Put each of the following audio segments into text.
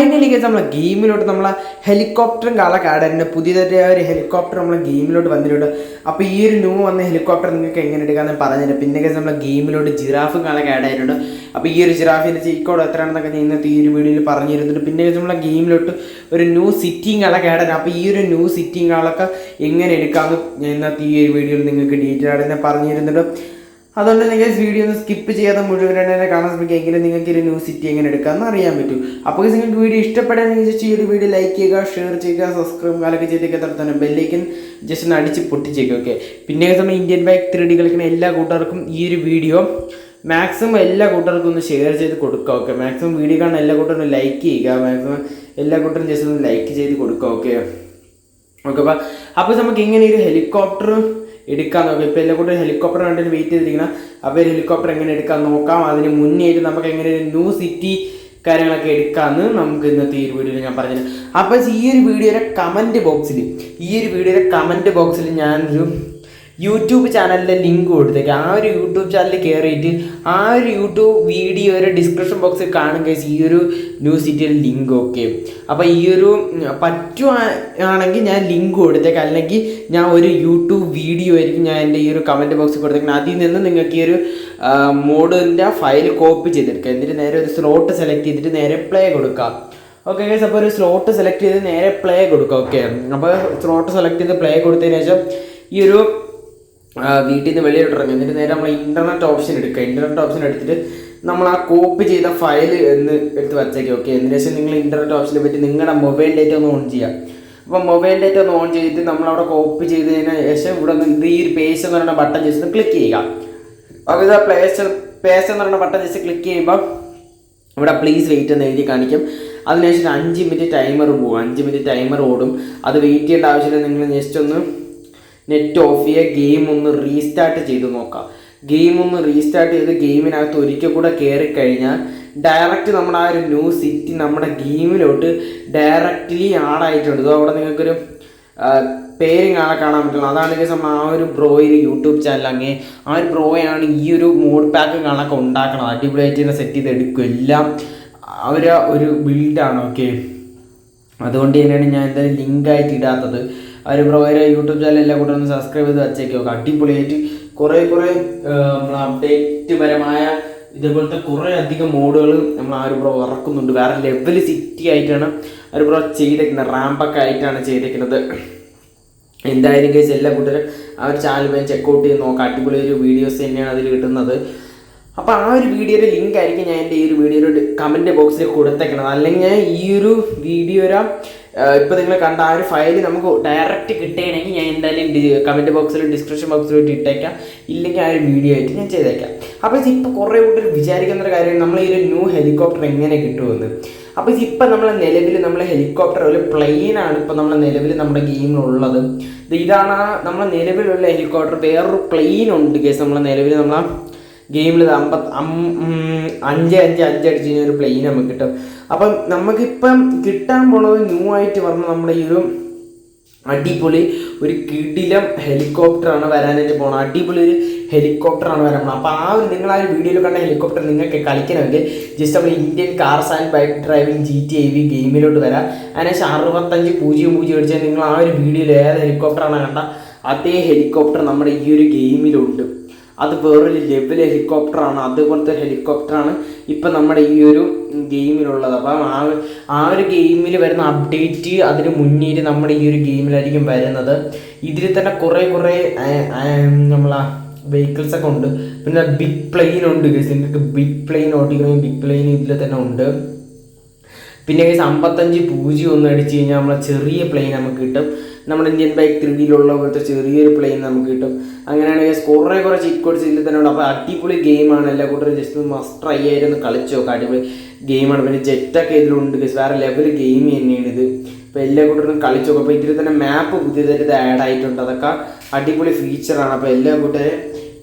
Finally case നമ്മളെ ഗെയിമിലോട്ട് നമ്മളെ ഹെലികോപ്റ്ററും കാളൊക്കെ add ആയിട്ടുണ്ട് പുതിയതായിട്ട് ഒരു ഹെലികോപ്റ്റർ നമ്മളെ ഗെയിമിലോട്ട് വന്നിട്ടുണ്ട്. അപ്പോൾ ഈ ഒരു ന്യൂ വന്ന ഹെലികോപ്റ്റർ നിങ്ങൾക്ക് എങ്ങനെ എടുക്കാമെന്ന് പറഞ്ഞിട്ട് പിന്നെ കേസ് നമ്മളെ ഗെയിമിലോട്ട് ജിറാഫും കാളൊക്കെ ആഡ് ആയിട്ടുണ്ട് അപ്പോൾ ഈ ഒരു ജിറാഫിന്റെ ചീക്കോട് എത്രയാണെന്നൊക്കെ ഞാൻ ഇന്നത്തെ ഈ ഒരു വീഡിയോയിൽ പറഞ്ഞിരുന്നുണ്ട് പിന്നെ കേസ് നമ്മളെ ഗെയിമിലോട്ട് ഒരു ന്യൂ സിറ്റിയും ആഡ് ആയിരുന്നു അപ്പോൾ ഈ ഒരു ന്യൂ സിറ്റിയും കാളൊക്കെ എങ്ങനെ എടുക്കാമെന്ന് ഇന്നത്തെ ഈ ഒരു വീഡിയോയിൽ നിങ്ങൾക്ക് ഡീറ്റെയിൽ ആയിട്ട് പറഞ്ഞിരുന്നുണ്ട് അതുകൊണ്ട് നിങ്ങൾ വീഡിയോ ഒന്ന് സ്കിപ്പ് ചെയ്യാതെ മുഴുവനായിട്ട് തന്നെ കാണാൻ ശ്രമിക്കുക. എങ്കിലും നിങ്ങൾക്ക് ഒരു ന്യൂ സിറ്റി എങ്ങനെ എടുക്കാമെന്ന് അറിയാൻ പറ്റും. അപ്പോൾ നിങ്ങൾക്ക് വീഡിയോ ഇഷ്ടപ്പെടാനെങ്കിൽ ജസ്റ്റ് ഈ ഒരു വീഡിയോ ലൈക്ക് ചെയ്യുക ഷെയർ ചെയ്യുക സബ്സ്ക്രൈബ് കാലൊക്കെ ചെയ്തൊക്കെ തന്നെ ബെല്ലേക്കൻ ജസ്റ്റ് ഒന്ന് അടിച്ച് പൊട്ടിച്ചേക്കും ഓക്കെ പിന്നെ നമ്മൾ ഇന്ത്യൻ ബൈക്ക് ത്രീ ഡി കളിക്കുന്ന എല്ലാ കൂട്ടുകാർക്കും ഈ ഒരു വീഡിയോ മാക്സിമം എല്ലാ കൂട്ടുകാർക്കും ഒന്ന് ഷെയർ ചെയ്ത് കൊടുക്കുക ഓക്കെ മാക്സിമം വീഡിയോ കാണുന്ന എല്ലാ കൂട്ടരും ലൈക്ക് ചെയ്യുക. മാക്സിമം എല്ലാ കൂട്ടരും ജസ്റ്റ് ഒന്ന് ലൈക്ക് ചെയ്ത് കൊടുക്കുക ഓക്കെ ഓക്കെ അപ്പോൾ നമുക്ക് ഇങ്ങനെ ഒരു ഹെലികോപ്റ്റർ എടുക്കാൻ നോക്കാം. ഇപ്പോൾ എല്ലാം കൂടെ ഹെലികോപ്റ്റർ കണ്ടിട്ട് വെയിറ്റ് ചെയ്തിരിക്കണം. അപ്പോൾ ഹെലികോപ്റ്റർ എങ്ങനെ എടുക്കാൻ നോക്കാം? അതിന് മുന്നേ ആയിട്ട് നമുക്ക് എങ്ങനെ ന്യൂ സിറ്റി കാര്യങ്ങളൊക്കെ എടുക്കാമെന്ന് നമുക്ക് ഇന്നത്തെ ഈ ഒരു വീഡിയോയിൽ ഞാൻ പറഞ്ഞത് അപ്പോൾ ഈ ഒരു വീഡിയോയുടെ കമന്റ് ബോക്സിൽ ഈ ഒരു വീഡിയോയുടെ കമന്റ് ബോക്സിൽ ഞാനൊരു യൂട്യൂബ് ചാനലിന്റെ ലിങ്ക് കൊടുത്തേക്ക്. ആ ഒരു യൂട്യൂബ് ചാനലിൽ കയറിയിട്ട് ആ ഒരു യൂട്യൂബ് വീഡിയോ ഒരു ഡിസ്ക്രിപ്ഷൻ ബോക്സിൽ കാണും കഴിച്ച് ഈ ഒരു ന്യൂസ് സിറ്റിയുടെ ലിങ്ക് ഓക്കെ അപ്പോൾ ഈ ഒരു പറ്റുവാണെങ്കിൽ ഞാൻ ലിങ്ക് കൊടുത്തേക്ക്. അല്ലെങ്കിൽ ഞാൻ ഒരു യൂട്യൂബ് വീഡിയോ ആയിരിക്കും ഞാൻ എന്റെ ഈ ഒരു കമന്റ് ബോക്സിൽ കൊടുത്തേക്കുന്നത് അതിൽ നിന്ന് നിങ്ങൾക്ക് ഈ ഒരു മോഡിന്റെ ഫയൽ കോപ്പി ചെയ്തെടുക്കുക എന്നിട്ട് നേരെ ഒരു സ്ലോട്ട് സെലക്ട് ചെയ്തിട്ട് നേരെ പ്ലേ കൊടുക്കുക ഓക്കെ ഗൈസ് അപ്പോൾ ഒരു സ്ലോട്ട് സെലക്ട് ചെയ്ത് നേരെ പ്ലേ കൊടുക്കുക ഓക്കെ അപ്പോൾ സ്ലോട്ട് സെലക്ട് ചെയ്ത് പ്ലേ കൊടുത്തതിന് ശേഷം ഈ ഒരു വീട്ടിൽ നിന്ന് വെളിയിലോട്ട് ഇറങ്ങും എന്നിട്ട് നേരെ നമ്മൾ ഇന്റർനെറ്റ് ഓപ്ഷൻ എടുക്കുക. ഇന്റർനെറ്റ് ഓപ്ഷൻ എടുത്തിട്ട് നമ്മൾ ആ കോപ്പി ചെയ്ത ഫയൽ എന്ന് എടുത്ത് വച്ചേക്കും ഓക്കെ അതിന് ശേഷം നിങ്ങൾ ഇന്റർനെറ്റ് ഓപ്ഷനെ പറ്റി നിങ്ങളുടെ മൊബൈൽ ഡേറ്റ ഒന്ന് ഓൺ ചെയ്യുക. അപ്പോൾ മൊബൈൽ ഡേറ്റ ഒന്ന് ഓൺ ചെയ്തിട്ട് നമ്മൾ അവിടെ കോപ്പി ചെയ്തതിന് ശേഷം ഇവിടെ നിന്ന് ഈ ഒരു പേസ് എന്ന് പറയുന്ന ബട്ടൺ ജസ്റ്റ് ഒന്ന് ക്ലിക്ക് ചെയ്യുക. അപ്പോൾ ഇത് പ്ലേസ് പേസ് എന്ന് പറയുന്ന ബട്ടൺ ജസ്റ്റ് ക്ലിക്ക് ചെയ്യുമ്പോൾ ഇവിടെ പ്ലീസ് വെയിറ്റ് എന്ന് എഴുതി കാണിക്കും. അതിനുശേഷം അഞ്ച് മിനിറ്റ് ടൈമർ പോകും അഞ്ച് മിനിറ്റ് ടൈമർ ഓടും. അത് വെയിറ്റ് ചെയ്യേണ്ട ആവശ്യമില്ല. നിങ്ങൾ ജസ്റ്റ് ഒന്ന് നെറ്റ് ഓഫ് ചെയ്യുക ഗെയിം ഒന്ന് റീസ്റ്റാർട്ട് ചെയ്ത് നോക്കാം. ഗെയിം ഒന്ന് റീസ്റ്റാർട്ട് ചെയ്ത് ഗെയിമിനകത്ത് ഒരിക്കൽ കൂടെ കയറി കഴിഞ്ഞാൽ ഡയറക്റ്റ് നമ്മുടെ ആ ഒരു ന്യൂ സിറ്റി നമ്മുടെ ഗെയിമിലോട്ട് ഡയറക്റ്റ്ലി ആഡായിട്ടുണ്ട് ഇത് അവിടെ നിങ്ങൾക്കൊരു പേരും കാണാൻ കാണാൻ അതാണ് കേസ് നമ്മൾ ആ ഒരു ബ്രോയിൽ യൂട്യൂബ് ചാനൽ അങ്ങേ ആ ഒരു ബ്രോയാണ് ഈ ഒരു മോഡ് പാക്ക് കാണാനൊക്കെ ഉണ്ടാക്കണം അടിപൊളിയായിട്ട് തന്നെ സെറ്റ് ചെയ്ത് എടുക്കും എല്ലാം അവർ ഒരു ബിൽഡാണ് ഓക്കെ അതുകൊണ്ട് തന്നെയാണ് ഞാൻ എന്തായാലും ലിങ്കായിട്ട് ഇടാത്തത്. അവർ ബ്രോയുടെ യൂട്യൂബ് ചാനൽ എല്ലാ കൂടെ ഒന്ന് സബ്സ്ക്രൈബ് ചെയ്ത് വെച്ചേക്കോ അടിപൊളിയായിട്ട് കുറേ കുറേ നമ്മൾ അപ്ഡേറ്റ് പരമായ ഇതേപോലത്തെ കുറേ അധികം മോഡുകൾ നമ്മൾ ആ ഒരു ബ്രോ ഇറക്കുന്നുണ്ട് വേറെ ലെവൽ സിറ്റി ആയിട്ടാണ് ആ ഒരു ബ്രോ ചെയ്തേക്കുന്നത്. റാമ്പൊക്കെ ആയിട്ടാണ് ചെയ്തേക്കുന്നത്. എന്തായാലും കേസ് എല്ലാ കൂട്ടരും ആ ഒരു ചാനൽ പോയി ചെക്കൗട്ട് ചെയ്ത് നോക്കാം. അടിപൊളി ഒരു വീഡിയോസ് തന്നെയാണ് അതിൽ കിട്ടുന്നത്. അപ്പോൾ ആ ഒരു വീഡിയോയുടെ ലിങ്ക് ആയിരിക്കും ഞാൻ എന്റെ ഈ ഒരു വീഡിയോയുടെ കമന്റ് ബോക്സിൽ കൊടുത്തേക്കണം അല്ലെങ്കിൽ ഞാൻ ഈ ഒരു വീഡിയോയുടെ ഇപ്പോൾ നിങ്ങൾ കണ്ട ആ ഒരു ഫയൽ നമുക്ക് ഡയറക്റ്റ് കിട്ടുകയാണെങ്കിൽ ഞാൻ എന്തായാലും കമന്റ് ബോക്സിലും ഡിസ്ക്രിപ്ഷൻ ബോക്സിലോട്ട് ഇട്ടേക്കാം. ഇല്ലെങ്കിൽ ആ ഒരു വീഡിയോ ആയിട്ട് ഞാൻ ചെയ്തേക്കാം. അപ്പോൾ ഇപ്പോൾ കുറേ കൂട്ടർ വിചാരിക്കുന്ന ഒരു കാര്യം നമ്മൾ ഈ ഒരു ന്യൂ ഹെലികോപ്റ്റർ എങ്ങനെ കിട്ടുമെന്ന്. അപ്പോൾ ഇപ്പം നമ്മളെ നിലവിൽ നമ്മളെ ഹെലികോപ്റ്റർ ഒരു പ്ലെയിനാണ് ഇപ്പോൾ നമ്മളെ നിലവിൽ നമ്മുടെ ഗെയിമിലുള്ളത് ഇതാണ് നമ്മളെ നിലവിലുള്ള ഹെലികോപ്റ്റർ വേറൊരു പ്ലെയിൻ ഉണ്ട് കേസ് നമ്മളെ നിലവിൽ നമ്മളെ ഗെയിമിൽ അമ്പത്ത് അഞ്ച് അഞ്ച് അഞ്ച് അടിച്ച് കഴിഞ്ഞാൽ ഒരു പ്ലെയിൻ നമുക്ക് കിട്ടും. അപ്പം നമുക്കിപ്പം കിട്ടാൻ പോണത് ന്യൂ ആയിട്ട് വന്ന നമ്മുടെ ഈ ഒരു അടിപൊളി ഒരു കിടിലം ഹെലികോപ്റ്ററാണ് വരാനായിട്ട് പോകണം അടിപൊളി ഒരു ഹെലികോപ്റ്ററാണ് വരാൻ പോകണം അപ്പോൾ ആ ഒരു നിങ്ങൾ ആ ഒരു വീഡിയോയിൽ കണ്ട ഹെലികോപ്റ്റർ നിങ്ങൾക്ക് കളിക്കണമെങ്കിൽ ജസ്റ്റ് നമ്മൾ Indian cars and bike driving G T I V ഗെയിമിലോട്ട് വരാം. അതിനുശേഷം അറുപത്തഞ്ച് പൂജ്യം പൂജ്യം അടിച്ചാൽ നിങ്ങൾ ആ ഒരു വീഡിയോയിൽ ഏത് ഹെലികോപ്റ്ററാണ് കണ്ട അതേ ഹെലികോപ്റ്റർ നമ്മുടെ ഈ ഒരു ഗെയിമിലുണ്ട് അത് വേറൊരു ലെവൽ ഹെലികോപ്റ്ററാണ് അതുപോലത്തെ ഹെലികോപ്റ്ററാണ് ഇപ്പം നമ്മുടെ ഈ ഒരു ഗെയിമിലുള്ളത് അപ്പം ആ ആ ഒരു ഗെയിമിൽ വരുന്ന അപ്ഡേറ്റ് അതിന് മുന്നേറ്റ് നമ്മുടെ ഈ ഒരു ഗെയിമിലായിരിക്കും വരുന്നത്. ഇതിൽ തന്നെ കുറേ കുറേ നമ്മളാ വെഹിക്കിൾസ് ഒക്കെ ഉണ്ട്. പിന്നെ ബിഗ് പ്ലെയിൻ ഉണ്ട് നിങ്ങൾക്ക് ബിഗ് പ്ലെയിൻ ഓടിക്കണമെങ്കിൽ ബിഗ് പ്ലെയിൻ ഇതിൽ തന്നെ ഉണ്ട്. പിന്നെ ഗൈസ് അമ്പത്തഞ്ച് പൂജ്യം ഒന്ന് അടിച്ച് കഴിഞ്ഞാൽ നമ്മളെ ചെറിയ പ്ലെയിൻ നമുക്ക് കിട്ടും. നമ്മുടെ ഇന്ത്യൻ ബൈക്ക് ത്രീ ഡിയിലുള്ള പോലത്തെ ചെറിയൊരു പ്ലെയിൻ നമുക്ക് കിട്ടും. അങ്ങനെയാണെങ്കിൽ കുറേ കുറേ ചിക്ക് കോഡ്സ് ഇതിൽ തന്നെ ഉണ്ട്. അപ്പോൾ അടിപൊളി ഗെയിമാണ് എല്ലാ കൂട്ടരും ജസ്റ്റ് മസ്റ്റ് ട്രൈ ആയിരുന്നു. കളിച്ചു നോക്കാം. അടിപൊളി ഗെയിമാണ് പിന്നെ ജെറ്റൊക്കെ ഇതിലുണ്ട് വേറെ ലെവൽ ഗെയിം തന്നെയാണ് ഇത്. അപ്പോൾ എല്ലാ കൂട്ടരും കളിച്ചു നോക്കും. അപ്പോൾ ഇതിൽ തന്നെ മാപ്പ് പുതിയതായിട്ട് ആഡ് ആയിട്ടുണ്ട്. അതൊക്കെ അടിപൊളി ഫീച്ചറാണ് അപ്പോൾ എല്ലാ കൂട്ടരും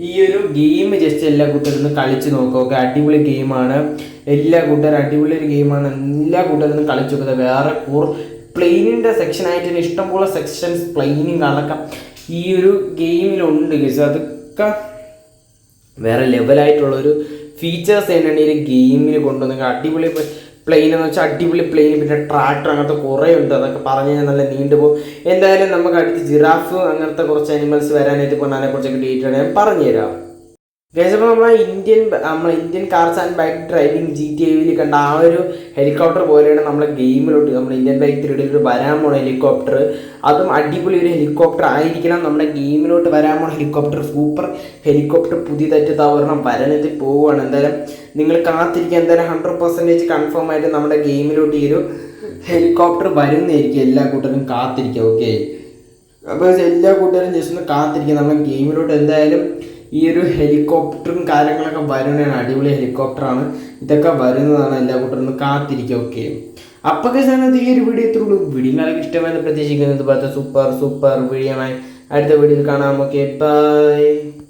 ഈ ഒരു ഗെയിം ജസ്റ്റ് എല്ലാ കൂട്ടരും ഒന്ന് കളിച്ച് നോക്കുക ഓക്കെ? അടിപൊളി ഗെയിമാണ് എല്ലാ കൂട്ടരും അടിപൊളി ഒരു ഗെയിമാണ് എല്ലാ കൂട്ടരും കളിച്ചു നോക്കുന്നത് വേറെ പ്ലെയിനിന്റെ സെക്ഷനായിട്ട് തന്നെ ഇഷ്ടംപോലെ സെക്ഷൻസ് പ്ലെയിനും കാണൊക്കെ ഈ ഒരു ഗെയിമിലുണ്ട് ഗസ് അതൊക്കെ വേറെ ലെവലായിട്ടുള്ളൊരു ഫീച്ചേഴ്സ് തന്നെയാണ് ഈ ഒരു ഗെയിമിൽ കൊണ്ടുവന്നത്. അടിപൊളി പ്ലെയിൻ എന്ന് വെച്ചാൽ അടിപൊളി പ്ലെയിൻ പിന്നെ ട്രാക്ടർ അങ്ങനത്തെ കുറേ ഉണ്ട്. അതൊക്കെ പറഞ്ഞു കഴിഞ്ഞാൽ നല്ല നീണ്ടുപോകും എന്തായാലും നമുക്ക് അടുത്ത് ജിറാഫ് അങ്ങനത്തെ കുറച്ച് അനിമൽസ് വരാനായിട്ട് പോകുന്ന അതിനെക്കുറിച്ചൊക്കെ ഡീറ്റെയിൽ ഞാൻ പറഞ്ഞുതരാം. അപ്പോൾ നമ്മളെ ഇന്ത്യൻ നമ്മൾ Indian cars and bike driving G T ഐയിൽ കണ്ട ആ ഒരു ഹെലികോപ്റ്റർ പോലെയാണ് നമ്മളെ ഗെയിമിലോട്ട് നമ്മൾ ഇന്ത്യൻ ബൈക്ക് ത്രീഡിലോട്ട് വരാൻ പോണ ഹെലികോപ്റ്റർ അതും അടിപൊളി ഒരു ഹെലികോപ്റ്റർ ആയിരിക്കണം നമ്മുടെ ഗെയിമിലോട്ട് വരാൻ പോണ ഹെലികോപ്റ്റർ സൂപ്പർ ഹെലികോപ്റ്റർ പുതിയതായിട്ട് താവരണം വരാനായിട്ട് പോവുകയാണ് എന്തായാലും നിങ്ങൾ കാത്തിരിക്കുക എന്തായാലും ഹൺഡ്രഡ് പെർസെന്റേജ് കൺഫേം ആയിട്ട് നമ്മുടെ ഗെയിമിലോട്ട് ഈ ഒരു ഹെലികോപ്റ്റർ വരുന്നതായിരിക്കും. എല്ലാ കൂട്ടരും കാത്തിരിക്കുക ഓക്കെ അപ്പോൾ എല്ലാ കൂട്ടുകാരും ജസ്റ്റ് ഒന്ന് കാത്തിരിക്കുക. നമ്മുടെ ഗെയിമിലോട്ട് എന്തായാലും ഈ ഒരു ഹെലികോപ്റ്ററും കാര്യങ്ങളൊക്കെ വരുന്നതാണ് അടിപൊളി ഹെലികോപ്റ്ററാണ്. ഇതൊക്കെ വരുന്നതാണ് എല്ലാ കൂട്ടരും ഒന്ന് കാത്തിരിക്കുക ഓക്കെ അപ്പോൾ സാധനത്ത് ഈ ഒരു വീഡിയോ എത്തുള്ളൂ വീഡിയോ നിങ്ങൾക്ക് ഇഷ്ടമായെന്ന് പ്രതീക്ഷിക്കുന്നത് ഇതുപോലത്തെ സൂപ്പർ സൂപ്പർ വീഡിയോ അടുത്ത വീഡിയോയിൽ കാണാം ഓക്കെ ബൈ